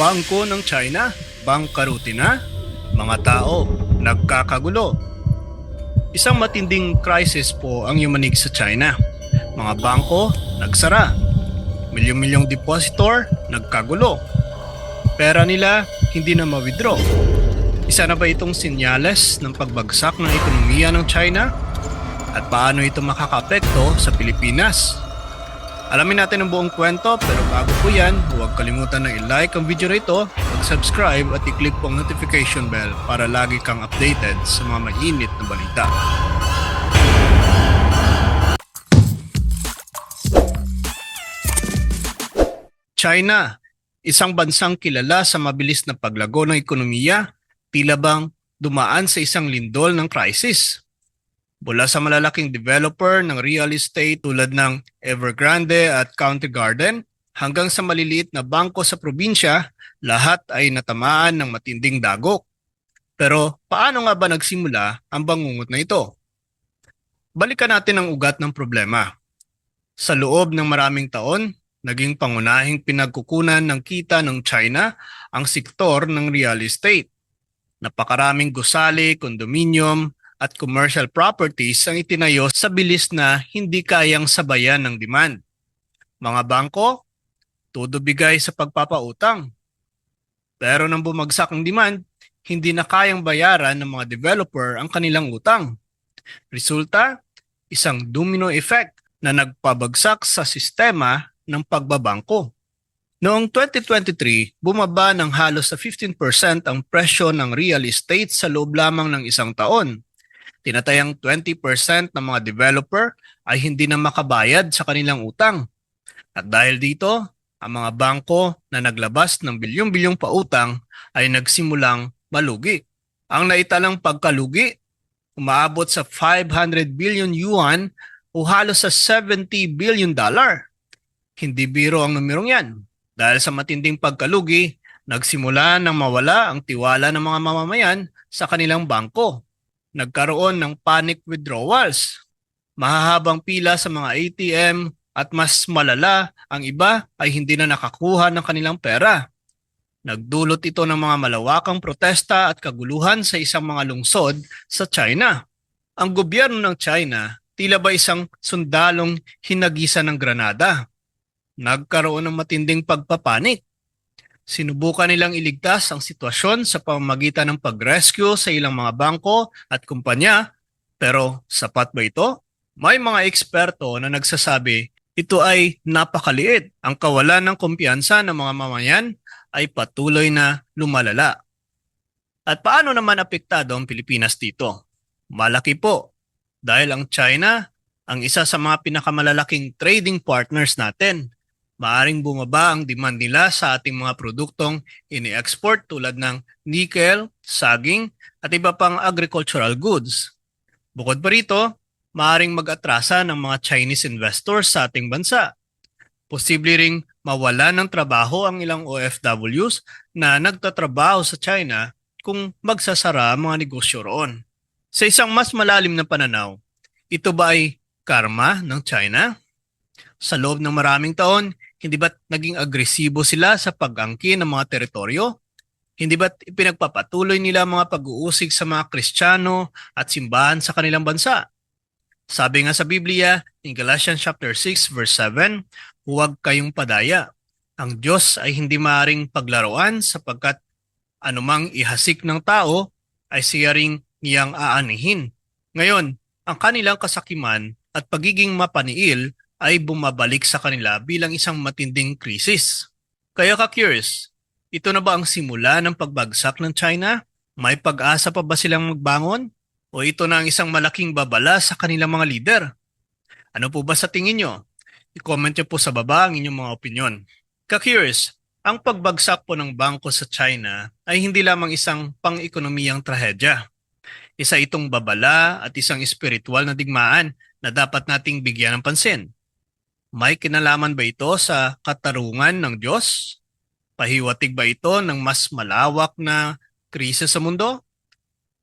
Bangko ng China, bangkaruti na, mga tao, nagkakagulo. Isang matinding crisis po ang yumanig sa China. Mga bangko, nagsara. Milyong-milyong depositor, nagkagulo. Pera nila, hindi na ma-withdraw. Isa na ba itong sinyales ng pagbagsak ng ekonomiya ng China? At paano ito makakapekto sa Pilipinas? Alamin natin ang buong kwento pero bago po yan, huwag kalimutan na i-like ang video na ito, mag-subscribe at i-click po ang notification bell para lagi kang updated sa mga mainit na balita. China, isang bansang kilala sa mabilis na paglago ng ekonomiya, tila bang dumaan sa isang lindol ng crisis. Mula sa malalaking developer ng real estate tulad ng Evergrande at County Garden hanggang sa maliliit na bangko sa probinsya, lahat ay natamaan ng matinding dagok. Pero paano nga ba nagsimula ang bangungot na ito? Balikan natin ang ugat ng problema. Sa loob ng maraming taon, naging pangunahing pinagkukunan ng kita ng China ang sektor ng real estate. Napakaraming gusali, condominium, at commercial properties ang itinayo sa bilis na hindi kayang sabayan ng demand. Mga bangko, todo bigay sa pagpapautang. Pero nang bumagsak ang demand, hindi na kayang bayaran ng mga developer ang kanilang utang. Resulta, isang domino effect na nagpabagsak sa sistema ng pagbabangko. Noong 2023, bumaba ng halos sa 15% ang presyo ng real estate sa loob lamang ng isang taon tinatayang 20% ng mga developer ay hindi na makabayad sa kanilang utang. At dahil dito, ang mga bangko na naglabas ng bilyong-bilyong pautang ay nagsimulang malugi. Ang naitalang pagkalugi, umaabot sa 500 billion yuan o halos sa 70 billion dollar. Hindi biro ang numerong yan. Dahil sa matinding pagkalugi, nagsimula nang mawala ang tiwala ng mga mamamayan sa kanilang bangko nagkaroon ng panic withdrawals. Mahahabang pila sa mga ATM at mas malala, ang iba ay hindi na nakakuha ng kanilang pera. Nagdulot ito ng mga malawakang protesta at kaguluhan sa isang mga lungsod sa China. Ang gobyerno ng China tila ba isang sundalong hinagisa ng granada. Nagkaroon ng matinding pagpapanik Sinubukan nilang iligtas ang sitwasyon sa pamamagitan ng pag-rescue sa ilang mga bangko at kumpanya. Pero sapat ba ito? May mga eksperto na nagsasabi ito ay napakaliit. Ang kawalan ng kumpiyansa ng mga mamayan ay patuloy na lumalala. At paano naman apektado ang Pilipinas dito? Malaki po. Dahil ang China ang isa sa mga pinakamalalaking trading partners natin maaring bumaba ang demand nila sa ating mga produktong ini-export tulad ng nickel, saging, at iba pang agricultural goods. Bukod pa rito, maaring mag-atrasa ng mga Chinese investors sa ating bansa. Posible ring mawala ng trabaho ang ilang OFWs na nagtatrabaho sa China kung magsasara ang mga negosyo roon. Sa isang mas malalim na pananaw, ito ba ay karma ng China? Sa loob ng maraming taon, hindi ba't naging agresibo sila sa pag-angkin ng mga teritoryo? Hindi ba't ipinagpapatuloy nila mga pag-uusig sa mga Kristiyano at simbahan sa kanilang bansa? Sabi nga sa Biblia, in Galatians chapter 6 verse 7, huwag kayong padaya. Ang Diyos ay hindi maaring paglaruan sapagkat anumang ihasik ng tao ay siya ring niyang aanihin. Ngayon, ang kanilang kasakiman at pagiging mapaniil ay bumabalik sa kanila bilang isang matinding krisis. Kaya ka-curious, ito na ba ang simula ng pagbagsak ng China? May pag-asa pa ba silang magbangon? O ito na ang isang malaking babala sa kanilang mga leader? Ano po ba sa tingin nyo? I-comment nyo po sa baba ang inyong mga opinion. Ka-curious, ang pagbagsak po ng bangko sa China ay hindi lamang isang pang-ekonomiyang trahedya. Isa itong babala at isang espiritual na digmaan na dapat nating bigyan ng pansin. May kinalaman ba ito sa katarungan ng Diyos? Pahiwatig ba ito ng mas malawak na krisis sa mundo?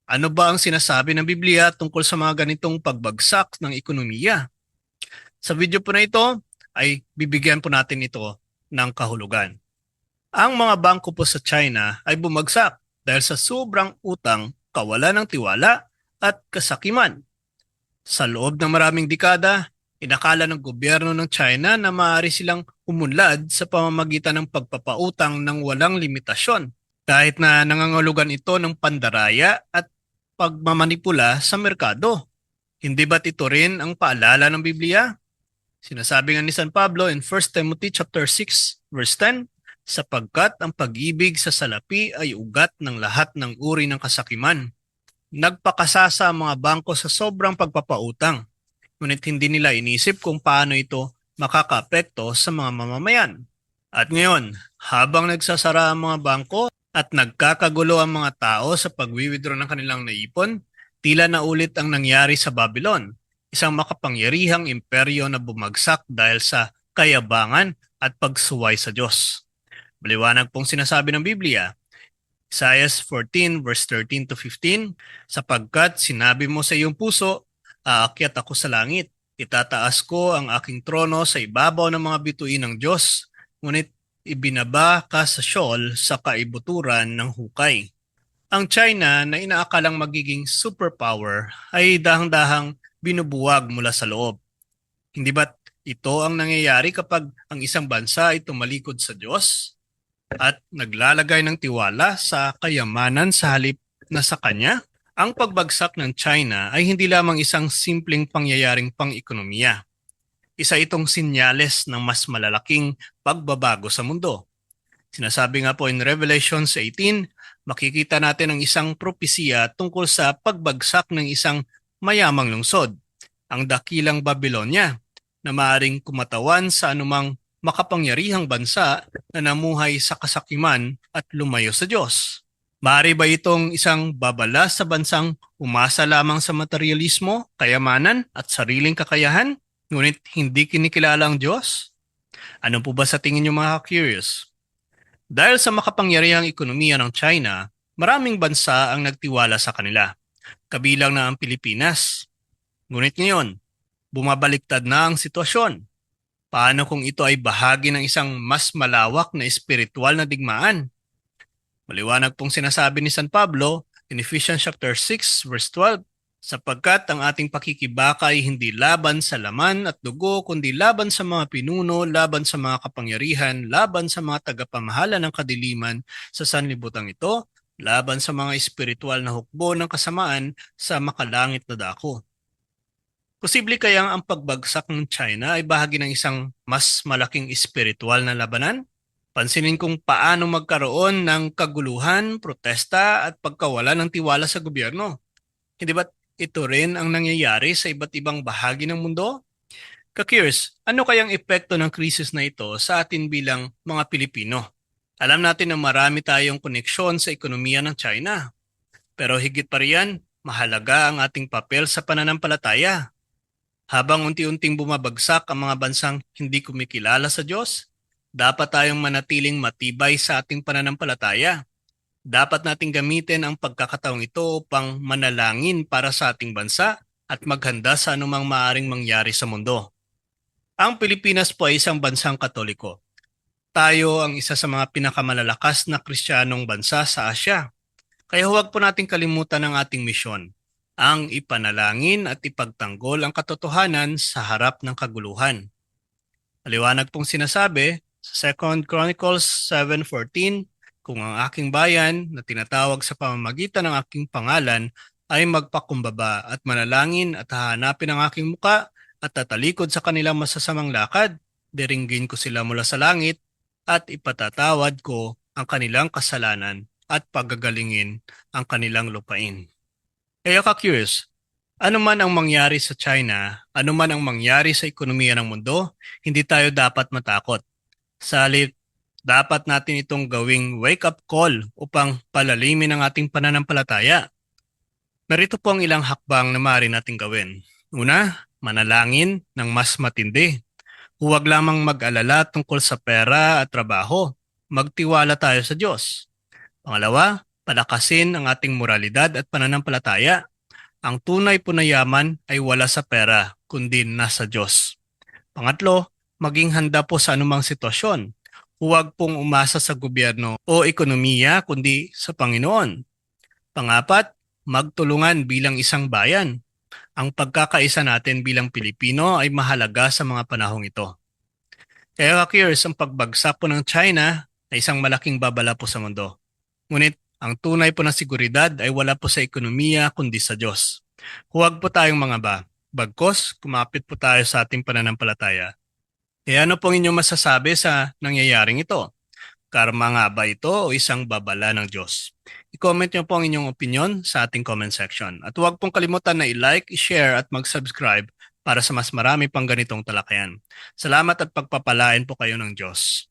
Ano ba ang sinasabi ng Biblia tungkol sa mga ganitong pagbagsak ng ekonomiya? Sa video po na ito ay bibigyan po natin ito ng kahulugan. Ang mga bangko po sa China ay bumagsak dahil sa sobrang utang, kawalan ng tiwala at kasakiman. Sa loob ng maraming dekada, inakala ng gobyerno ng China na maaari silang umunlad sa pamamagitan ng pagpapautang ng walang limitasyon kahit na nangangulugan ito ng pandaraya at pagmamanipula sa merkado. Hindi ba't ito rin ang paalala ng Biblia? Sinasabi nga ni San Pablo in 1 Timothy chapter 6 verse 10, sapagkat ang pag-ibig sa salapi ay ugat ng lahat ng uri ng kasakiman. Nagpakasasa ang mga bangko sa sobrang pagpapautang, ngunit hindi nila inisip kung paano ito makakaapekto sa mga mamamayan. At ngayon, habang nagsasara ang mga bangko at nagkakagulo ang mga tao sa pag-withdraw ng kanilang naipon, tila na ulit ang nangyari sa Babylon, isang makapangyarihang imperyo na bumagsak dahil sa kayabangan at pagsuway sa Diyos. Maliwanag pong sinasabi ng Biblia, Isaiah 14 verse 13 to 15, sapagkat sinabi mo sa iyong puso, aakyat ako sa langit, itataas ko ang aking trono sa ibabaw ng mga bituin ng Diyos, ngunit ibinaba ka sa Sheol sa kaibuturan ng hukay. Ang China na inaakalang magiging superpower ay dahang-dahang binubuwag mula sa loob. Hindi ba't ito ang nangyayari kapag ang isang bansa ay tumalikod sa Diyos at naglalagay ng tiwala sa kayamanan sa halip na sa Kanya? Ang pagbagsak ng China ay hindi lamang isang simpleng pangyayaring pang-ekonomiya isa itong sinyales ng mas malalaking pagbabago sa mundo. Sinasabi nga po in Revelations 18, makikita natin ang isang propesiya tungkol sa pagbagsak ng isang mayamang lungsod, ang dakilang Babylonia, na maaring kumatawan sa anumang makapangyarihang bansa na namuhay sa kasakiman at lumayo sa Diyos. Maaari ba itong isang babala sa bansang umasa lamang sa materialismo, kayamanan at sariling kakayahan? ngunit hindi kinikilala ang Diyos? Ano po ba sa tingin niyo mga curious? Dahil sa makapangyarihang ekonomiya ng China, maraming bansa ang nagtiwala sa kanila, kabilang na ang Pilipinas. Ngunit ngayon, bumabaliktad na ang sitwasyon. Paano kung ito ay bahagi ng isang mas malawak na espiritual na digmaan? Maliwanag pong sinasabi ni San Pablo in Ephesians chapter 6 verse 12, sapagkat ang ating pakikibaka ay hindi laban sa laman at dugo, kundi laban sa mga pinuno, laban sa mga kapangyarihan, laban sa mga tagapamahala ng kadiliman sa sanlibutan ito, laban sa mga espiritual na hukbo ng kasamaan sa makalangit na dako. Posible kayang ang pagbagsak ng China ay bahagi ng isang mas malaking espiritual na labanan? Pansinin kung paano magkaroon ng kaguluhan, protesta at pagkawala ng tiwala sa gobyerno. Hindi ba ito rin ang nangyayari sa iba't ibang bahagi ng mundo? Kakirs, ano kayang epekto ng krisis na ito sa atin bilang mga Pilipino? Alam natin na marami tayong koneksyon sa ekonomiya ng China. Pero higit pa riyan, mahalaga ang ating papel sa pananampalataya. Habang unti-unting bumabagsak ang mga bansang hindi kumikilala sa Diyos, dapat tayong manatiling matibay sa ating pananampalataya. Dapat nating gamitin ang pagkakataong ito upang manalangin para sa ating bansa at maghanda sa anumang maaring mangyari sa mundo. Ang Pilipinas po ay isang bansang katoliko. Tayo ang isa sa mga pinakamalalakas na kristyanong bansa sa Asya. Kaya huwag po nating kalimutan ang ating misyon, ang ipanalangin at ipagtanggol ang katotohanan sa harap ng kaguluhan. Maliwanag pong sinasabi 2 Chronicles 7.14, kung ang aking bayan na tinatawag sa pamamagitan ng aking pangalan ay magpakumbaba at manalangin at hahanapin ang aking muka at tatalikod sa kanilang masasamang lakad, diringgin ko sila mula sa langit at ipatatawad ko ang kanilang kasalanan at pagagalingin ang kanilang lupain. Kaya ka-curious, ano man ang mangyari sa China, ano man ang mangyari sa ekonomiya ng mundo, hindi tayo dapat matakot. Salit, dapat natin itong gawing wake-up call upang palalimin ang ating pananampalataya. Narito po ang ilang hakbang na maaari natin gawin. Una, manalangin ng mas matindi. Huwag lamang mag-alala tungkol sa pera at trabaho. Magtiwala tayo sa Diyos. Pangalawa, palakasin ang ating moralidad at pananampalataya. Ang tunay po na yaman ay wala sa pera, kundi nasa Diyos. Pangatlo, maging handa po sa anumang sitwasyon Huwag pong umasa sa gobyerno o ekonomiya kundi sa Panginoon. Pangapat, magtulungan bilang isang bayan. Ang pagkakaisa natin bilang Pilipino ay mahalaga sa mga panahong ito. Kaya ka-curious, ang pagbagsak po ng China ay isang malaking babala po sa mundo. Ngunit ang tunay po na seguridad ay wala po sa ekonomiya kundi sa Diyos. Huwag po tayong mga ba. Bagkos, kumapit po tayo sa ating pananampalataya. E ano pong inyong masasabi sa nangyayaring ito? Karma nga ba ito o isang babala ng Diyos? I-comment nyo po ang inyong opinion sa ating comment section. At huwag pong kalimutan na i-like, i-share at mag-subscribe para sa mas marami pang ganitong talakayan. Salamat at pagpapalain po kayo ng Diyos.